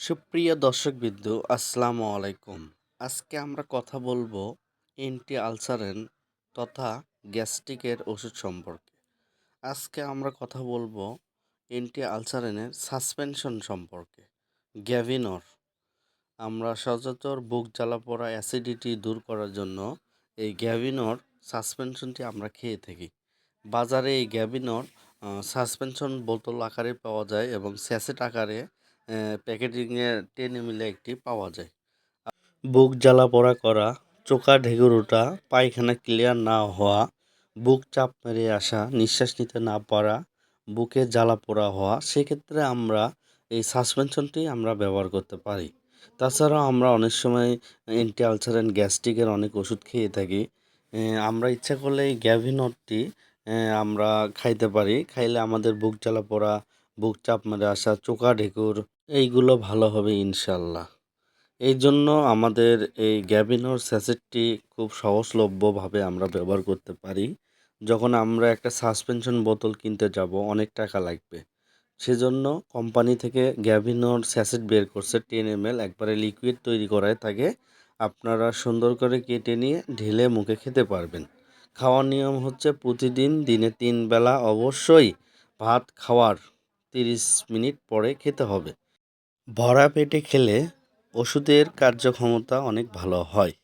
সুপ্রিয় দর্শকবৃন্দু, আসসালামু আলাইকুম। আজকে আমরা কথা বলব এন্টি আলসারেন তথা গ্যাস্ট্রিকের ওষুধ সম্পর্কে। আজকে আমরা কথা বলব এন্টি আলসারেনের সাসপেনশন সম্পর্কে, গ্যাভিনর। আমরা সচরাচর বুক জ্বালা পড়া অ্যাসিডিটি দূর করার জন্য এই গ্যাভিনর সাসপেনশনটি আমরা খেয়ে থাকি। বাজারে এই গ্যাভিনর সাসপেনশন বোতল আকারে পাওয়া যায় এবং স্যাসেট আকারে প্যাকেটিংয়ে টেন এমএল একটি পাওয়া যায়। বুক জ্বালা পোড়া করা, চোখা ঢেকুর ওঠা, পায়খানা ক্লিয়ার না হওয়া, বুক চাপ মেরে আসা, নিঃশ্বাস নিতে না পারা, বুকে জ্বালা পোড়া হওয়া, সেক্ষেত্রে আমরা এই সাসপেনশনটি আমরা ব্যবহার করতে পারি। তাছাড়াও আমরা অনেক সময় অ্যান্টি আলসারেন গ্যাস্ট্রিকের অনেক ওষুধ খেয়ে থাকি। আমরা ইচ্ছা করলে এই গ্যাভিনটটি আমরা খাইতে পারি। খাইলে আমাদের বুক জ্বালা পোড়া বুক চাপ মেরে আসা চোকা ঢেকুর, এইগুলো ভালো হবে ইনশাল্লাহ। এই জন্য আমাদের এই গ্যাভিনোর স্যাসেটটি খুব সহজলভ্যভাবে আমরা ব্যবহার করতে পারি। যখন আমরা একটা সাসপেনশন বোতল কিনতে যাব, অনেক টাকা লাগবে। সেজন্য কোম্পানি থেকে গ্যাভিনোর স্যাসেট বের করছে টেন এম একবারে লিকুইড তৈরি করায় থাকে আপনারা সুন্দর করে কেটে নিয়ে ঢেলে মুখে খেতে পারবেন। খাওয়ার নিয়ম হচ্ছে প্রতিদিন দিনে তিন বেলা অবশ্যই ভাত খাওয়ার তিরিশ মিনিট পরে খেতে হবে। ভরা পেটে খেলে ওষুধের কার্যক্ষমতা অনেক ভালো হয়।